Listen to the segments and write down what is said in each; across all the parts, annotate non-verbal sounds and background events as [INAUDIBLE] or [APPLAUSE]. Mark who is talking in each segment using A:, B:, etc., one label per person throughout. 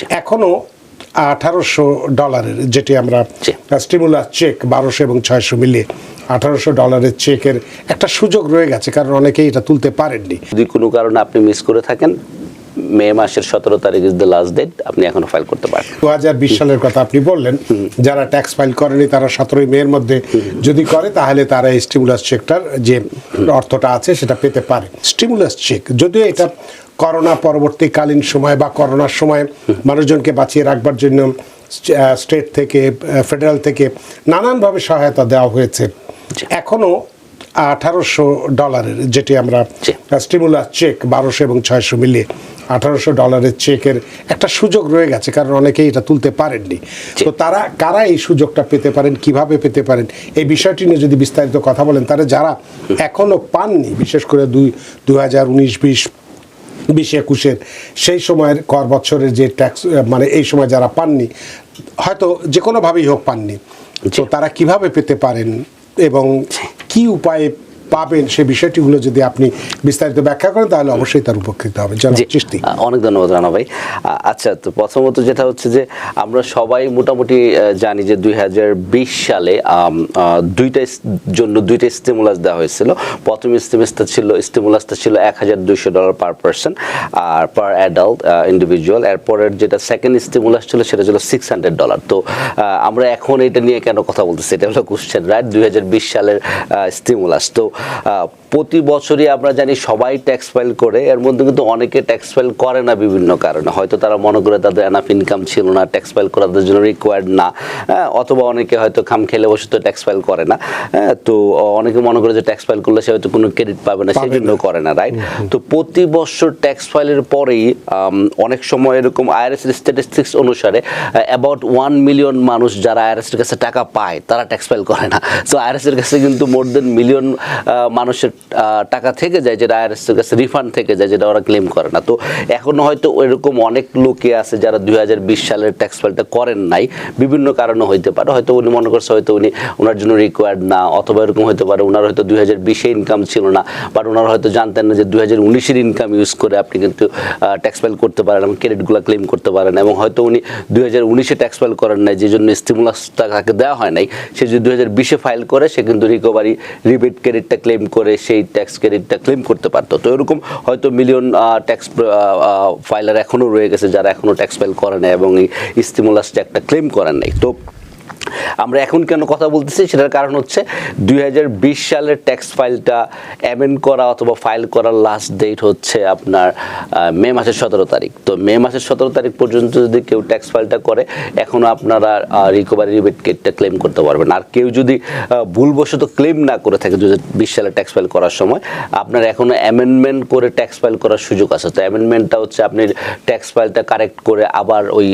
A: জি।
B: এখনও আঠারোশো ডলারের যেটি আমরা
A: জি।
B: স্টিমুলাস চেক বারোশো এবং ছয়শো মিলিয়ে আঠারোশো ডলারের চেকের একটা সুযোগ রয়ে গেছে কারণ অনেকেই এটা তুলতে পারেননি।
A: যদি কোনো কারণে আপনি মিস করে থাকেন মে মাসের সতেরো তারিখ ইজ দ্য লাস্ট ডেট আপনি এখনও ফাইল করতে পারেন
B: দু হাজার বিশ সালের কথা আপনি বললেন যারা ট্যাক্স ফাইল করেনি তারা সতেরোই মের মধ্যে যদি করে তাহলে তারা এই স্টিমুলাস চেকটার যে অর্থটা আছে সেটা পেতে পারে। স্টিমুলাস চেক যদিও এটা করোনা পরবর্তীকালীন সময় বা করোনার সময় মানুষজনকে বাঁচিয়ে রাখবার জন্য স্টেট থেকে ফেডারেল থেকে নানানভাবে সহায়তা দেওয়া হয়েছে। এখনও আঠারোশো ডলারের যেটি আমরা
A: জি।
B: স্টিমুলাস চেক বারোশো এবং ছয়শো মিলিয়ে আঠারোশো ডলারের চেকের একটা সুযোগ রয়ে গেছে কারণ অনেকেই এটা তুলতে পারেননি। তো তারা কারা এই সুযোগটা পেতে পারেন কীভাবে পেতে পারেন এই বিষয়টি নিয়ে যদি বিস্তারিত কথা বলেন তারা যারা এখনও পাননি বিশেষ করে দুই দু হাজার উনিশ বিশ বিশ একুশের সেই সময়ের কর বছরের যে ট্যাক্স মানে এই সময় যারা পাননি হয়তো যে কোনোভাবেই হোক পাননি। তো তারা কীভাবে পেতে পারেন এবং কি উপায়ে পাবেন সে বিষয়টিগুলো যদি আপনি বিস্তারিত ব্যাখ্যা করেন তাহলে অবশ্যই তার উপকৃত হবে। চিস্তি
A: অনেক ধন্যবাদ রানা ভাই আচ্ছা তো প্রথমত যেটা হচ্ছে যে আমরা সবাই মোটামুটি জানি যে দুই হাজার বিশ সালে দুইটা জন্য দুইটা স্টিমুলাস দেওয়া হয়েছিল। প্রথম স্টিমুলাসটা ছিল স্টিমুলাসটা ছিল এক হাজার দুইশো ডলার পার পার্সন আর পার অ্যাডাল্ট ইন্ডিভিজুয়াল। এরপরের যেটা সেকেন্ড স্টিমুলাস ছিল সেটা ছিল সিক্স হান্ড্রেড ডলার। তো আমরা এখন এটা নিয়ে কেন কথা বলতেছি? এটা হলো কোশ্চেন রাইট দুই হাজার বিশ সালের স্টিমুলাস। তো uh, প্রতি বছরই আমরা জানি সবাই ট্যাক্স ফাইল করে এর মধ্যে কিন্তু অনেকে ট্যাক্স ফাইল করে না বিভিন্ন কারণে। হয়তো তারা মনে করে তাদের এনাফ ইনকাম ছিল না ট্যাক্স ফাইল করা তাদের জন্য রিকোয়ার্ড না হ্যাঁ, অথবা অনেকে হয়তো খাম খেলে বসে তো ট্যাক্স ফাইল করে না হ্যাঁ, তো অনেকে মনে করে যে ট্যাক্স ফাইল করলে সে হয়তো কোনো ক্রেডিট পাবে না সেই জন্য করে না রাইট তো প্রতি বছর ট্যাক্স ফাইলের পরেই অনেক সময় এরকম আইআরএস স্ট্যাটিস্টিক্স অনুসারে অ্যাবাউট ওয়ান মিলিয়ন মানুষ যারা আইআরএস এর কাছে টাকা পায় তারা ট্যাক্স ফাইল করে না। তো আইআরএস এর কাছে কিন্তু মোর দেন মিলিয়ন মানুষের টাকা থেকে যায় যেটা আইআরএস এর কাছে রিফান্ড থেকে যায় যেটা ওরা ক্লেম করে না। তো এখনও হয়তো এরকম অনেক লোকে আছে যারা দুই হাজার বিশ সালের ট্যাক্স ফাইলটা করেন নাই। বিভিন্ন কারণে হইতে পারে। হয়তো উনি মনে করছে হয়তো উনি ওনার জন্য রিকোয়ার্ড না, অথবা এরকম হতে পারে ওনার হয়তো দুই হাজার বিশে ইনকাম ছিল না। বাট ওনারা হয়তো জানতেন না যে দুই হাজার উনিশের ইনকাম ইউজ করে আপনি কিন্তু ট্যাক্স ফাইল করতে পারেন এবং ক্রেডিটগুলো ক্লেম করতে পারেন। এবং হয়তো উনি দুই হাজার উনিশে ট্যাক্স ফাইল করেন নাই, যে জন্য স্টিমুলাসটা তাকে দেওয়া হয় নাই। সে যদি দুই হাজার বিশে ফাইল করে, সে কিন্তু রিকভারি রিবেট ক্রেডিটটা ক্লেম করে সেই ট্যাক্স ক্রেডিটটা ক্লেম করতে পারতো। তো এরকম হয়তো মিলিয়ন ট্যাক্স ফাইলার এখনও রয়ে গেছে যারা এখনও ট্যাক্স ফাইল করে নাই এবং এই স্টিমুলাস একটা ক্লেম করেন নাই। তো আমরা এখন কেন কথা বলতেছি? সেটার কারণ হচ্ছে দুই হাজার বিশ সালের ট্যাক্স ফাইলটা অ্যামেন্ড করা অথবা ফাইল করার লাস্ট ডেট হচ্ছে আপনার মে মাসের সতেরো তারিখ। তো মে মাসের সতেরো তারিখ পর্যন্ত যদি কেউ ট্যাক্স ফাইলটা করে এখনও আপনারা রিকভারি রিবেট কেটটা ক্লেম করতে পারবেন। আর কেউ যদি ভুলবশত ক্লেম না করে থাকে দু হাজার বিশ সালে ট্যাক্স ফাইল করার সময়, আপনার এখনও অ্যামেন্ডমেন্ট করে ট্যাক্স ফাইল করার সুযোগ আছে। তো অ্যামেন্ডমেন্টটা হচ্ছে আপনি ট্যাক্স ফাইলটা কারেক্ট করে আবার ওই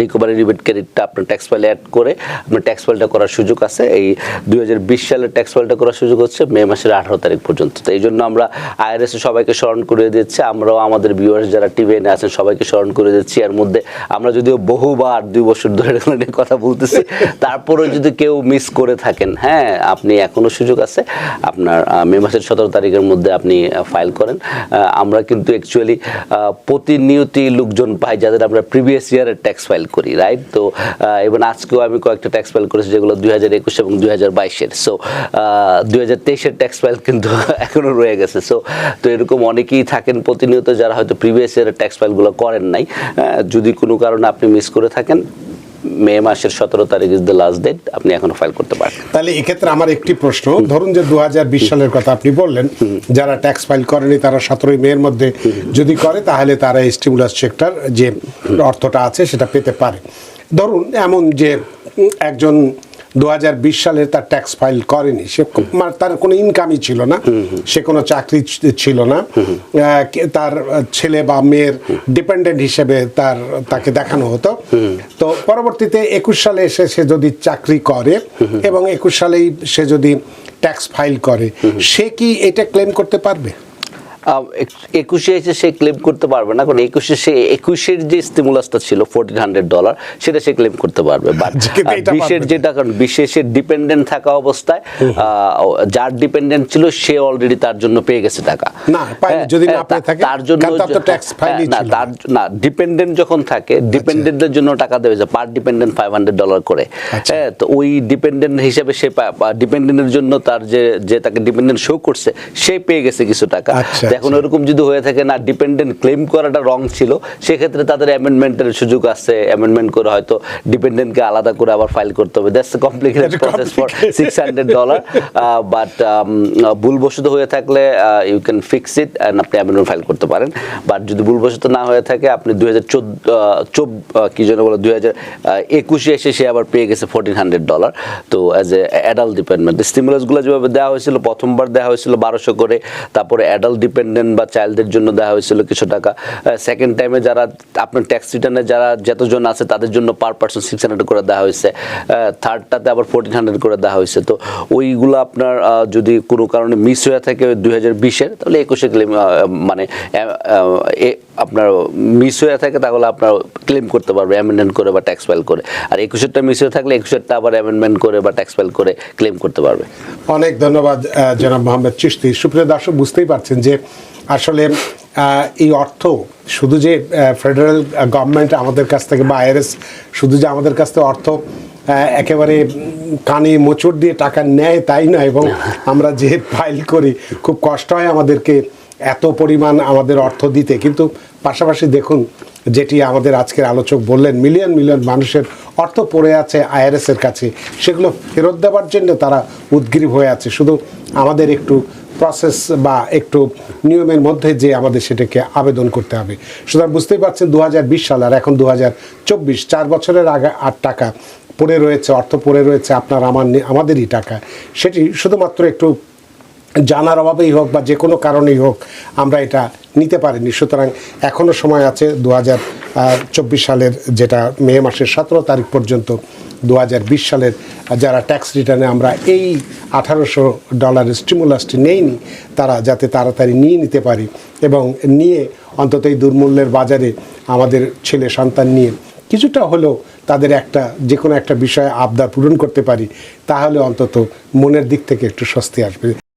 A: রিকভারি রিবেট ক্রেডিটটা আপনার ট্যাক্স ফাইলে অ্যাড করে, আপনার ট্যাক্স ফাইলটা করার সুযোগ আছে। এই দুই সালের ট্যাক্স ফাইলটা করার সুযোগ হচ্ছে মে মাসের আঠারো তারিখ পর্যন্ত। তো এই জন্য আমরা আইআরএস সবাইকে স্মরণ করে দিচ্ছি। আমরাও আমাদের ভিউয়ার্স যারা টিভিএনে আছেন সবাইকে স্মরণ করে দিচ্ছি। এর মধ্যে আমরা যদিও বহুবার দুই বছর ধরে নিয়ে কথা বলতেছি [LAUGHS] তারপরেও যদি কেউ মিস করে থাকেন হ্যাঁ আপনি এখনও সুযোগ আছে। আপনার মে মাসের সতেরো তারিখের মধ্যে আপনি ফাইল করেন। আমরা কিন্তু অ্যাকচুয়ালি প্রতিনিয়তি লোকজন পাই যাদের আমরা প্রিভিয়াস ইয়ারের ট্যাক্স ফাইল করি রাইট তো এবং আজকেও আমি কয়েকটা ট্যাক্স ফাইল করেছি যেগুলো দুই হাজার একুশ এবং দুই হাজার বাইশের। সো দুই হাজার তেইশের ট্যাক্স ফাইল কিন্তু [LAUGHS] এখনও রয়ে গেছে। সো তো এরকম অনেকেই থাকেন প্রতিনিয়ত যারা হয়তো প্রিভিয়াস ইয়ারের ট্যাক্স ফাইলগুলো করেন নাই। যদি কোনো কারণে আপনি মিস করে থাকেন মে মাসের সতেরো তারিখ ইজ দ্য লাস্ট ডেট আপনি এখনও ফাইল করতে পারেন
B: তাহলে এক্ষেত্রে আমার একটি প্রশ্ন ধরুন যে দু হাজার বিশ সালের কথা আপনি বললেন যারা ট্যাক্স ফাইল করেনি তারা সতেরোই মেয়ের মধ্যে যদি করে তাহলে তারা স্টিমুলাস চেকটার যে অর্থটা আছে সেটা পেতে পারে। ধরুন এমন যে একজন দু হাজার বিশ সালে তার ট্যাক্স ফাইল করেনি। সে মানে তার কোনো ইনকামই ছিল না। সে কোনো চাকরি ছিল না। তার ছেলে বা মেয়ের ডিপেন্ডেন্ট হিসেবে তার তাকে দেখানো হতো। তো পরবর্তীতে একুশ সালে এসে সে যদি চাকরি করে এবং একুশ সালেই সে যদি ট্যাক্স ফাইল করে সে কি এটা ক্লেম করতে পারবে?
A: একুশে এসে সে ক্লেম করতে পারবে না কারণ একুশে সে একুশের যে স্টিমুলাসটা ছিল ফোরটিন হান্ড্রেড ডলার সেটা সে ক্লেম করতে পারবে। [LAUGHS] বাট বিশের। যেটা কারণ বিশেষের ডিপেন্ডেন্ট থাকা অবস্থায় যার ডিপেন্ডেন্ট ছিল সে অলরেডি তার জন্য পেয়ে গেছে টাকা। হ্যাঁ, হ্যাঁ, তার জন্য
B: তার
A: হ্যাঁ, না ডিপেন্ডেন্ট যখন থাকে ডিপেন্ডেন্টের জন্য টাকা দেবে যে per dependent five hundred dollar করে।
B: আচ্ছা।
A: হ্যাঁ তো ওই ডিপেন্ডেন্ট হিসেবে সে ডিপেন্ডেন্টের জন্য তার যে যে তাকে ডিপেন্ডেন্ট শো করছে সে পেয়ে গেছে কিছু টাকা।
B: আচ্ছা,
A: এখন ওরকম যদি হয়ে থাকে না ডিপেন্ডেন্ট ক্লেম করাটা রং ছিল সেক্ষেত্রে তাদের অ্যামেন্ডমেন্টের সুযোগ আছে অ্যামেন্ডমেন্ট করে হয়তো ডিপেন্ডেন্টকে আলাদা করে আবার ফাইল করতে হবে। That's complicated process for six hundred dollar but ভুলবশত হয়ে থাকলে you can fix it and আপনি অ্যামেন্ডমেন্ট ফাইল করতে পারেন। বাট যদি ভুলবশত না হয়ে থাকে আপনি দুই হাজার চোদ্দ কি যেন বলো দুই হাজার একুশে এসে সে আবার পেয়ে গেছে ফোরটিন হান্ড্রেড ডলার তো অ্যাজ এ অ্যাডাল্ট ডিপেন্ডেন্ট স্টিমুলাসগুলো যেভাবে দেওয়া হয়েছিল প্রথমবার দেওয়া হয়েছিল বারোশো করে তারপরে অ্যাডাল্ট ডিপেন্ডেন্ট বা চাইল্ডদের জন্য দেওয়া হয়েছিল কিছু টাকা। সেকেন্ড টাইমে যারা আপনার ট্যাক্স রিটার্নে যারা যতজন আছে তাদের জন্য পার পার্সন সিক্স হান্ড্রেড করে দেওয়া হয়েছে। থার্ডটাতে আবার ফোরটিন হান্ড্রেড করে দেওয়া হয়েছে। তো ওইগুলো আপনার যদি কোনো কারণে মিস হয়ে থাকে দুই হাজার বিশের, তাহলে একুশে মানে আপনার মিস হয়ে থাকে তাহলে আপনার ক্লেম করতে পারবে অ্যামেন্ডমেন্ট করে বা ট্যাক্স ফাইল করে। আর একুশেরটা মিস হয়ে থাকলে একুশেরটা আবার অ্যামেন্ডমেন্ট করে বা ট্যাক্স ফাইল করে ক্লেম করতে পারবে।
B: অনেক ধন্যবাদ জনাব মোহাম্মদ চিশতি। সুপ্রিয় দর্শক বুঝতেই পারছেন যে আসলে এই অর্থ শুধু যে ফেডারেল গভর্নমেন্ট আমাদের কাছ থেকে বা আইআরএস শুধু যে আমাদের কাছ থেকে অর্থ একেবারে কানে মোচড় দিয়ে টাকা নেয় তাই নয় এবং [LAUGHS] আমরা যে ফাইল করি খুব কষ্ট হয় আমাদেরকে এত পরিমাণ আমাদের অর্থ দিতে। কিন্তু পাশাপাশি দেখুন, যেটি আমাদের আজকের আলোচক বললেন মিলিয়ন মিলিয়ন মানুষের অর্থ পড়ে আছে আইআরএস এর কাছে। সেগুলো ফেরত দেওয়ার জন্য তারা উদ্গ্রীব হয়ে আছে। শুধু আমাদের একটু প্রসেস বা একটু নিয়মের মধ্যে যে আমাদের সেটাকে আবেদন করতে হবে। সুতরাং বুঝতেই পারছেন দু হাজার বিশ সাল আর এখন দু হাজার চার বছরের আগে আর টাকা পড়ে রয়েছে, অর্থ পড়ে রয়েছে আপনার আমার আমাদেরই টাকা সেটি শুধুমাত্র একটু জানার অভাবেই হোক বা যে কোনো কারণেই হোক আমরা এটা নিতে পারিনি। সুতরাং এখনও সময় আছে দু চব্বিশ সালের যেটা মে মাসের সতেরো তারিখ পর্যন্ত দু হাজার বিশ সালের, যারা ট্যাক্স রিটার্নে আমরা এই আঠারোশো ডলারের স্টিমুলাসটি নেইনি, তারা যাতে তাড়াতাড়ি নিয়ে নিতে পারি এবং নিয়ে অন্তত এই দুর্মূল্যের বাজারে আমাদের ছেলে সন্তান নিয়ে কিছুটা হলেও তাদের একটা যে কোনো একটা বিষয়ে আবদার পূরণ করতে পারি, তাহলে অন্তত মনের দিক থেকে একটু স্বস্তি আসবে।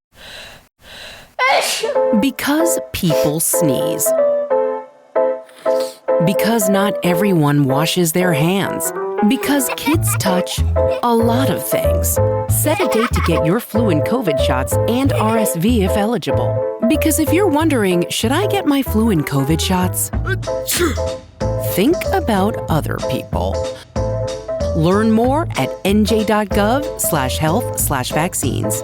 C: Because people sneeze. Because not everyone washes their hands. Because kids touch a lot of things. Set a date to get your flu and COVID shots and RSV if eligible. Because if you're wondering, should I get my flu and COVID shots? Think about other people. Learn more at nj.gov slash health slash vaccines.